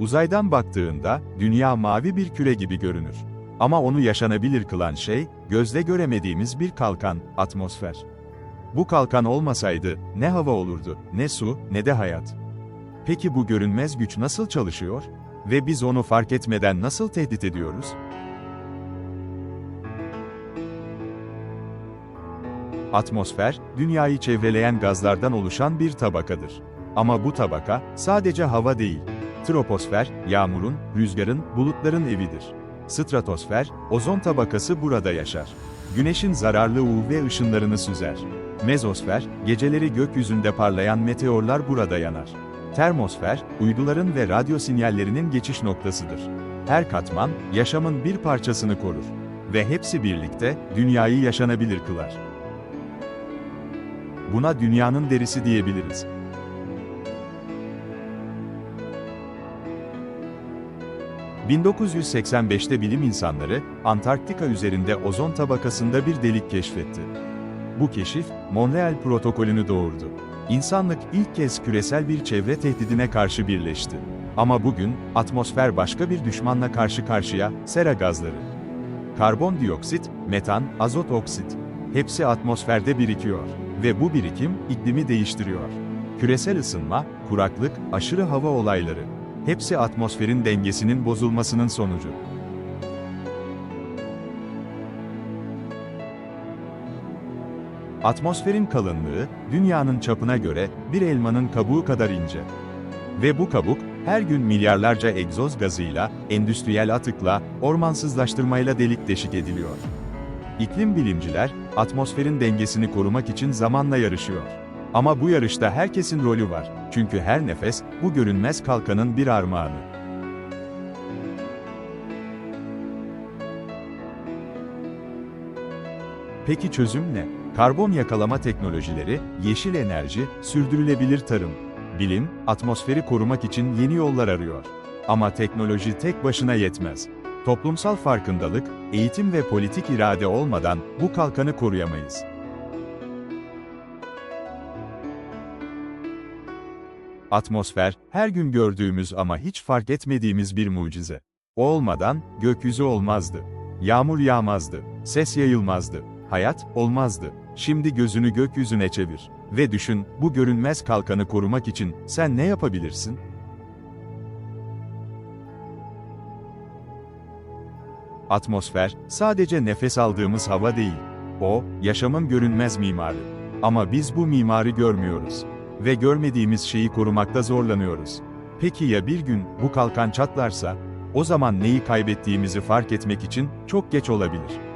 Uzaydan baktığında, dünya mavi bir küre gibi görünür. Ama onu yaşanabilir kılan şey, gözle göremediğimiz bir kalkan, atmosfer. Bu kalkan olmasaydı, ne hava olurdu, ne su, ne de hayat. Peki bu görünmez güç nasıl çalışıyor? Ve biz onu fark etmeden nasıl tehdit ediyoruz? Atmosfer, dünyayı çevreleyen gazlardan oluşan bir tabakadır. Ama bu tabaka, sadece hava değil. Troposfer, yağmurun, rüzgarın, bulutların evidir. Stratosfer, ozon tabakası burada yaşar. Güneşin zararlı UV ışınlarını süzer. Mezosfer, geceleri gökyüzünde parlayan meteorlar burada yanar. Termosfer, uyduların ve radyo sinyallerinin geçiş noktasıdır. Her katman, yaşamın bir parçasını korur. Ve hepsi birlikte, dünyayı yaşanabilir kılar. Buna dünyanın derisi diyebiliriz. ...1985'te bilim insanları, Antarktika üzerinde ozon tabakasında bir delik keşfetti. Bu keşif, Montreal Protokolünü doğurdu. İnsanlık ilk kez küresel bir çevre tehdidine karşı birleşti. Ama bugün, atmosfer başka bir düşmanla karşı karşıya, sera gazları. Karbondioksit, metan, azot oksit. Hepsi atmosferde birikiyor. Ve bu birikim, iklimi değiştiriyor. Küresel ısınma, kuraklık, aşırı hava olayları. Hepsi atmosferin dengesinin bozulmasının sonucu. Atmosferin kalınlığı, dünyanın çapına göre bir elmanın kabuğu kadar ince. Ve bu kabuk, her gün milyarlarca egzoz gazıyla, endüstriyel atıkla, ormansızlaştırmayla delik deşik ediliyor. İklim bilimciler, atmosferin dengesini korumak için zamanla yarışıyor. Ama bu yarışta herkesin rolü var. Çünkü her nefes, bu görünmez kalkanın bir armağanı. Peki çözüm ne? Karbon yakalama teknolojileri, yeşil enerji, sürdürülebilir tarım. Bilim, atmosferi korumak için yeni yollar arıyor. Ama teknoloji tek başına yetmez. Toplumsal farkındalık, eğitim ve politik irade olmadan bu kalkanı koruyamayız. Atmosfer, her gün gördüğümüz ama hiç fark etmediğimiz bir mucize. O olmadan, gökyüzü olmazdı. Yağmur yağmazdı. Ses yayılmazdı. Hayat, olmazdı. Şimdi gözünü gökyüzüne çevir. Ve düşün, bu görünmez kalkanı korumak için, sen ne yapabilirsin? Atmosfer, sadece nefes aldığımız hava değil. O, yaşamın görünmez mimarı. Ama biz bu mimarı görmüyoruz. Ve görmediğimiz şeyi korumakta zorlanıyoruz. Peki ya bir gün, bu kalkan çatlarsa? O zaman neyi kaybettiğimizi fark etmek için, çok geç olabilir.